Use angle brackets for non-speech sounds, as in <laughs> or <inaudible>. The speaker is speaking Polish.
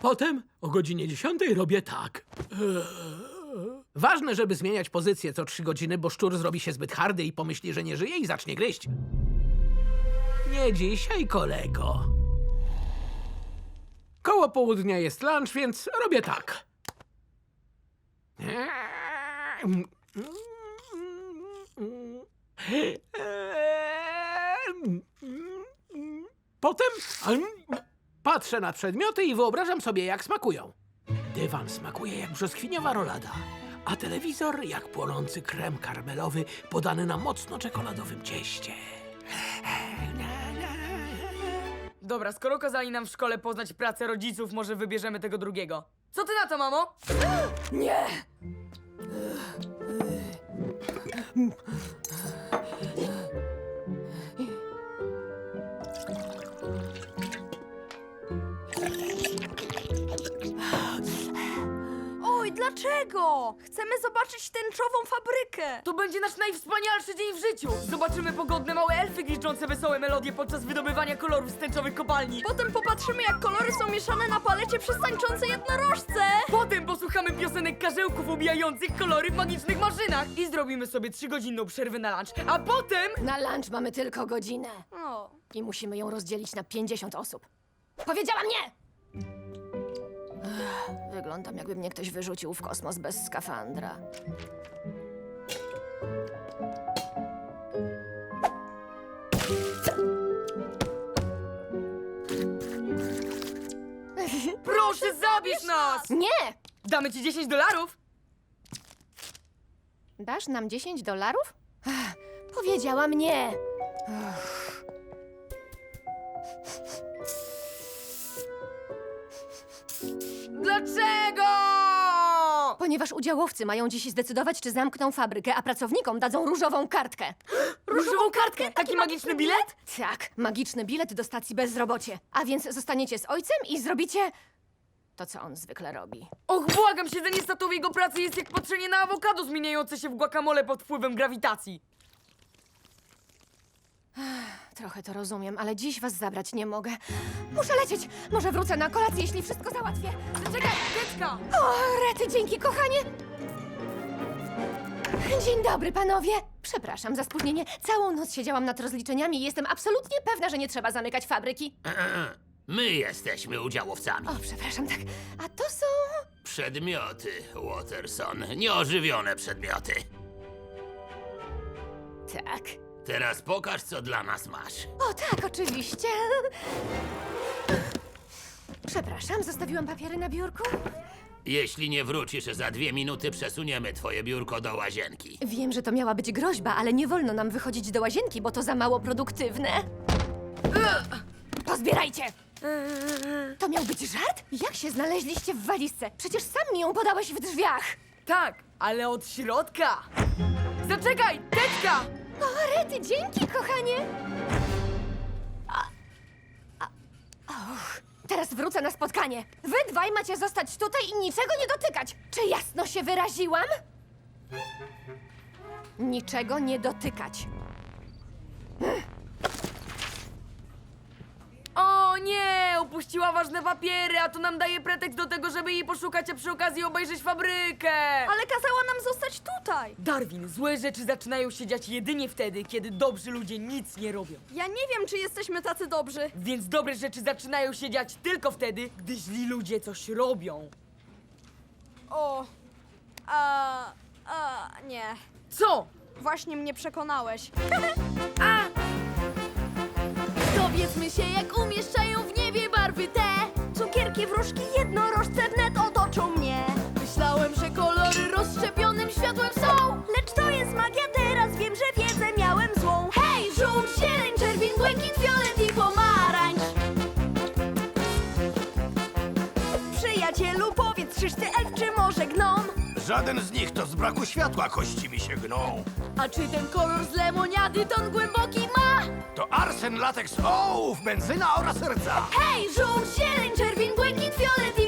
Potem o godzinie 10 robię tak. Ważne, żeby zmieniać pozycję co 3 godziny, bo szczur zrobi się zbyt hardy i pomyśli, że nie żyje i zacznie gryźć. Nie dzisiaj, kolego. Koło południa jest lunch, więc robię tak. Potem patrzę na przedmioty i wyobrażam sobie, jak smakują. Dywan smakuje jak brzoskwiniowa rolada, a telewizor jak płonący krem karmelowy podany na mocno czekoladowym cieście. Dobra, skoro kazali nam w szkole poznać pracę rodziców, może wybierzemy tego drugiego. Co ty na to, mamo? Nie! Dlaczego? Chcemy zobaczyć tęczową fabrykę. To będzie nasz najwspanialszy dzień w życiu! Zobaczymy pogodne małe elfy gwizdzące wesołe melodie podczas wydobywania kolorów z tęczowych kopalni. Potem popatrzymy, jak kolory są mieszane na palecie przez tańczące jednorożce. Potem posłuchamy piosenek karzełków ubijających kolory w magicznych maszynach i zrobimy sobie trzygodzinną przerwę na lunch. A potem... Na lunch mamy tylko godzinę O, i musimy ją rozdzielić na 50 osób. Powiedziałam nie! Wyglądam, jakby mnie ktoś wyrzucił w kosmos bez skafandra. Proszę, zabierz nas! Nie! Damy ci 10 dolarów! Dasz nam 10 dolarów? Powiedziałam nie! Dlaczego? Ponieważ udziałowcy mają dziś zdecydować, czy zamkną fabrykę, a pracownikom dadzą różową kartkę. Różową kartkę? Taki magiczny bilet? Tak, magiczny bilet do stacji bezrobocie. A więc zostaniecie z ojcem i zrobicie to, co on zwykle robi. Och, błagam, siedzenie statu w jego pracy jest jak patrzenie na awokado zmieniające się w guacamole pod wpływem grawitacji. Trochę to rozumiem, ale dziś was zabrać nie mogę. Muszę lecieć. Może wrócę na kolację, jeśli wszystko załatwię. Czekaj, Teczka! O, rety, dzięki, kochanie. Dzień dobry, panowie. Przepraszam za spóźnienie. Całą noc siedziałam nad rozliczeniami i jestem absolutnie pewna, że nie trzeba zamykać fabryki. My jesteśmy udziałowcami. O, przepraszam, tak. A to są... Przedmioty, Waterson. Nieożywione przedmioty. Tak. Teraz pokaż, co dla nas masz. O, tak, oczywiście. Przepraszam, zostawiłam papiery na biurku. Jeśli nie wrócisz za dwie minuty, przesuniemy twoje biurko do łazienki. Wiem, że to miała być groźba, ale nie wolno nam wychodzić do łazienki, bo to za mało produktywne. Pozbierajcie! To miał być żart? Jak się znaleźliście w walizce? Przecież sam mi ją podałeś w drzwiach. Tak, ale od środka. Zaczekaj, Teczka! O, Rety, dzięki, kochanie! A, a, och, teraz wrócę na spotkanie. Wy dwaj macie zostać tutaj i niczego nie dotykać. Czy jasno się wyraziłam? Niczego nie dotykać. O nie, upuściła ważne papiery, a to nam daje pretekst do tego, żeby jej poszukać, a przy okazji obejrzeć fabrykę. ale kazała nam zostać tutaj. Darwin, złe rzeczy zaczynają się dziać jedynie wtedy, kiedy dobrzy ludzie nic nie robią. Ja nie wiem, czy jesteśmy tacy dobrzy. Więc dobre rzeczy zaczynają się dziać tylko wtedy, gdy źli ludzie coś robią. O, a, a, nie. Co? Właśnie mnie przekonałeś. <laughs> Dowiedzmy się, Przyjacielu, powiedz, czyż ty elf, czy może gnom? Żaden z nich to z braku światła kości mi się gną. A czy ten kolor z lemoniady ton głęboki ma? To arsen, lateks, ołów, benzyna oraz serca. Hej, żółć, zieleń, czerwień, błękit, fiolet